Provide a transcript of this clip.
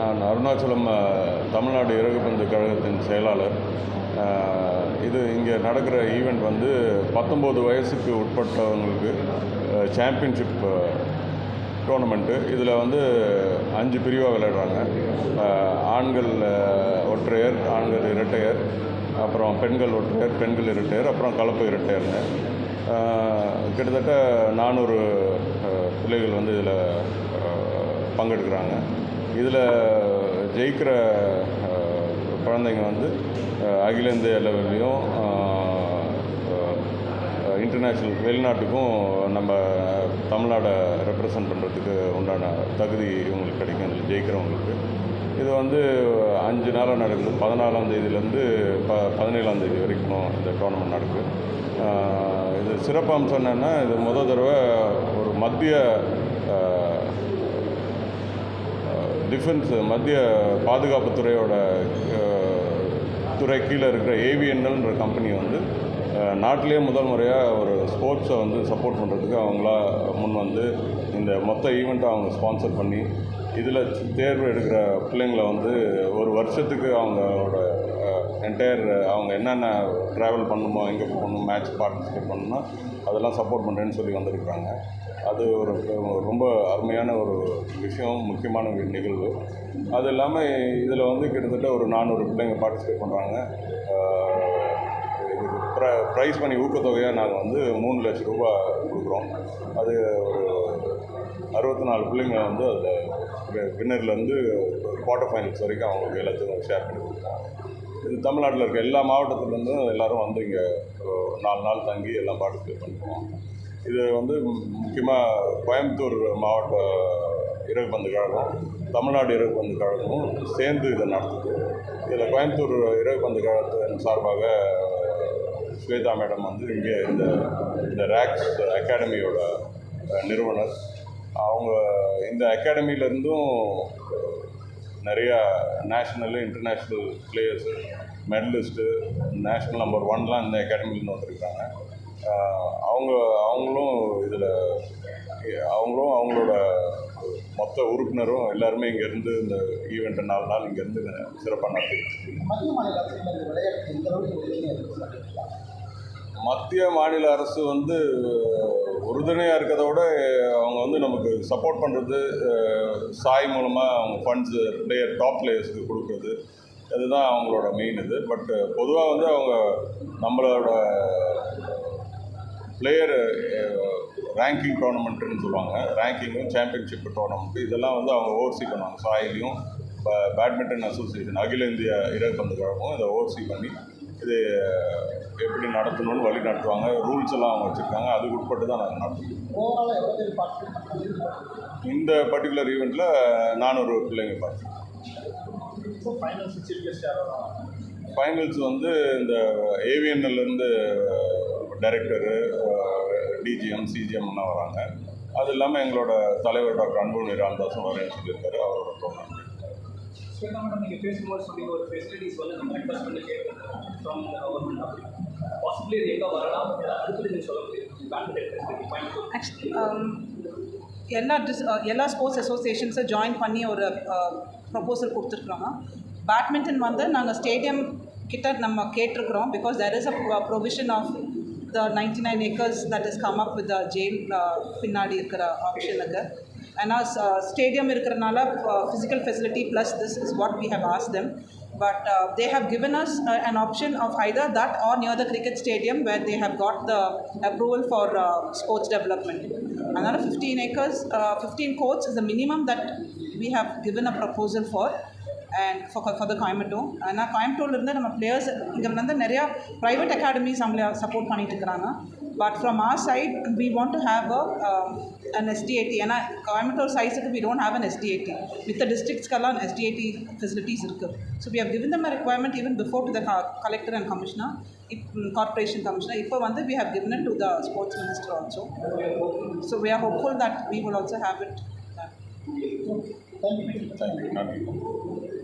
நான் அருணாச்சலம் தமிழ்நாடு இறகுப்பந்து கழகத்தின் செயலாளர். இது இங்கே நடக்கிற ஈவெண்ட் வந்து பத்தொம்போது வயசுக்கு உட்பட்டவங்களுக்கு சாம்பியன்ஷிப் டோர்னமெண்ட்டு இதில் வந்து அஞ்சு பிரிவாக விளையாடுறாங்க. ஆண்கள் ஒற்றையர் ஆண்கள் இரட்டையர் அப்புறம் பெண்கள் ஒற்றையர் பெண்கள் இரட்டையர் அப்புறம் கலப்பு இரட்டையர்னு. கிட்டத்தட்ட நானூறு பிள்ளைகள் வந்து இதில் பங்கெடுக்கிறாங்க. இதில் ஜெயிக்கிற குழந்தைங்க வந்து அகில இந்திய லெவல்லையும் இன்டர்நேஷ்னல் வெளிநாட்டுக்கும் நம்ம தமிழ்நாடை ரெப்ரசன்ட் பண்ணுறதுக்கு உண்டான தகுதி இவங்களுக்கு கிடைக்கும் இதில் ஜெயிக்கிறவங்களுக்கு. இது வந்து அஞ்சு நாளாக நடக்குது. பதினாலாம் தேதியிலேருந்து ப பதினேழாம் தேதி வரைக்கும் இந்த டோர்னமெண்ட் நடக்குது இது இது சிறப்பம்சம் என்னென்னா இது முத தடவை ஒரு மத்திய டிஃபென்ஸ் மத்திய பாதுகாப்பு துறையோட துறை கீழே இருக்கிற ஏவிஎன்எல்ன்ற கம்பெனி வந்து நாட்டிலே நாட்டிலேயே முதல் முறையாக ஒரு ஸ்போர்ட்ஸை வந்து சப்போர்ட் பண்ணுறதுக்கு அவங்களா முன் வந்து இந்த மொத்த ஈவெண்ட்டை அவங்க ஸ்பான்சர் பண்ணி இதில் தேர்வு எடுக்கிற பிள்ளைங்களை வந்து ஒரு வருஷத்துக்கு அவங்களோட என்டையர் அவங்க என்னென்ன ட்ராவல் பண்ணணுமோ எங்கே போகணும் மேட்ச் பார்ட்டிசிபேட் பண்ணணும்னா அதெல்லாம் சப்போர்ட் பண்ணுறேன்னு சொல்லி வந்திருக்காங்க. அது ஒரு ரொம்ப அருமையான ஒரு விஷயம் முக்கியமான ஒரு நிகழ்வு. அது இல்லாமல் இதில் வந்து கிட்டத்தட்ட ஒரு நானூறு பிள்ளைங்க பார்ட்டிசிபேட் பண்ணுறாங்க. ப்ர ப்ரைஸ் பண்ணி ஊக்கத்தொகையாக நாங்கள் வந்து மூணு லட்சம் ரூபாய் கொடுக்குறோம். அது ஒரு அறுபத்தி நாலு பிள்ளைங்க வந்து அதில் வின்னர்லேருந்து குவார்ட்டர் ஃபைனல்ஸ் வரைக்கும் அவங்களுக்கு எல்லாத்துக்கும் ஷேர் பண்ணி கொடுக்குறோம் இது தமிழ்நாட்டில் இருக்க எல்லா மாவட்டத்துலேருந்தும் எல்லோரும் வந்து இங்கே நாலு நாள் தங்கி எல்லாம் பார்ட்டிசிபேட் பண்ணுவோம். இது வந்து முக்கியமாக கோயம்புத்தூர் மாவட்ட இறகு பந்து கழகம் தமிழ்நாடு இறகு பந்து கழகமும் சேர்ந்து இதை நடத்துது. இதில் கோயம்புத்தூர் இறகு பந்து கழகத்தின் சார்பாக ஸ்வேதா மேடம் வந்து இங்கே இந்த இந்த ரேக்ஸ் அகாடமியோட நிறுவனர். அவங்க இந்த அகாடமியிலேருந்தும் நிறையா national international players medallist national number ஒன்லாம் இந்த அகாடமிலேருந்து வந்திருக்காங்க. அவங்க அவங்களும் இதில் அவங்களும் அவங்களோட மொத்த உறுப்பினரும் எல்லாருமே இங்கேருந்து இந்த ஈவெண்ட்டை நாலு நாள் இங்கேருந்து சிறப்பாக நடத்திட்டு மத்திய மாநில அரசு வந்து உறுதுணையாக இருக்கிறத விட அவங்க வந்து நமக்கு சப்போர்ட் பண்ணுறது சாய் மூலமாக அவங்க ஃபண்ட்ஸு பிளேயர் டாப் பிளேயர்ஸ்க்கு கொடுக்குறது அதுதான் அவங்களோட மெயின் இது. பட் பொதுவாக வந்து அவங்க நம்மளோட பிளேயர் ரேங்கிங் டோர்னமெண்ட்டுன்னு சொல்லுவாங்க. ரேங்கிங்கும் சாம்பியன்ஷிப் டோர்னமெண்ட்டு இதெல்லாம் வந்து அவங்க ஓவர்சி பண்ணுவாங்க. சாயிலையும் பேட்மிண்டன் அசோசியேஷன் அகில இந்திய இறகுப்பந்து கழகம் இதை ஓவர்சி பண்ணி இது எப்படி நடத்தணும்னு வழி நடத்துவாங்க ரூல்ஸ் எல்லாம் அவங்க வச்சுருக்காங்க. அதுக்கு உட்பட்டு தான் நாங்கள் நடத்துவோம் இந்த பர்டிகுலர் ஈவெண்ட்டில் நானூறு பிள்ளைங்க பார்த்து இப்போ ஃபைனல்ஸ் சீஃப் கெஸ்ட் யாரோ ஃபைனல்ஸ் வந்து இந்த ஏவிஎன்எல்லேருந்து டைரக்டரு டிஜிஎம் சிஜிஎம்லாம் வராங்க. அது இல்லாமல் எங்களோட தலைவர் டாக்டர் அன்புமணி ராமதாஸும் வரேன்னு சொல்லியிருக்காரு. அவரோட ப்ரோக்ராம் ஆக்சுவலி எல்லா டிஸ் எல்லா ஸ்போர்ட்ஸ் அசோசியேஷன்ஸை ஜாயின் பண்ணி ஒரு ப்ரப்போசல் கொடுத்துருக்குறோங்க பேட்மிண்டன் வந்து நாங்கள் ஸ்டேடியம் கிட்ட நம்ம கேட்டிருக்கிறோம் because there is a provision of The ninety nine acres that is come up with jail பின்னாடி இருக்கிற ஆப்ஷனுக்கு ஏன்னா ஸ்டேடியம் இருக்கிறனால physical facility plus this is what we have as them but uh, they have given us uh, an option of either that or near the cricket stadium where they have got the approval for uh, sports development. Another 15 acres, uh, 15 courts is the minimum that we have given a proposal for. And for for the Coimbatore ஏன்னா கோயம்புத்தூர்லேருந்து நம்ம players இங்கே வந்து நிறையா private academies அவங்கள support பண்ணிகிட்டு இருக்கிறாங்க but from our side we want to have a and SDIT ஏன்னா கோயம்புத்தூர் சைஸுக்கு we don't have an SDIT with டிஸ்ட்ரிக்ஸ்க்கெல்லாம் STID facilities இருக்குது so we have given them requirement even before to the collector and commissioner if corporation commissioner இப்போ வந்து we have given to the sports minister also so we are hopeful that we will also have it Thank you. Thank you.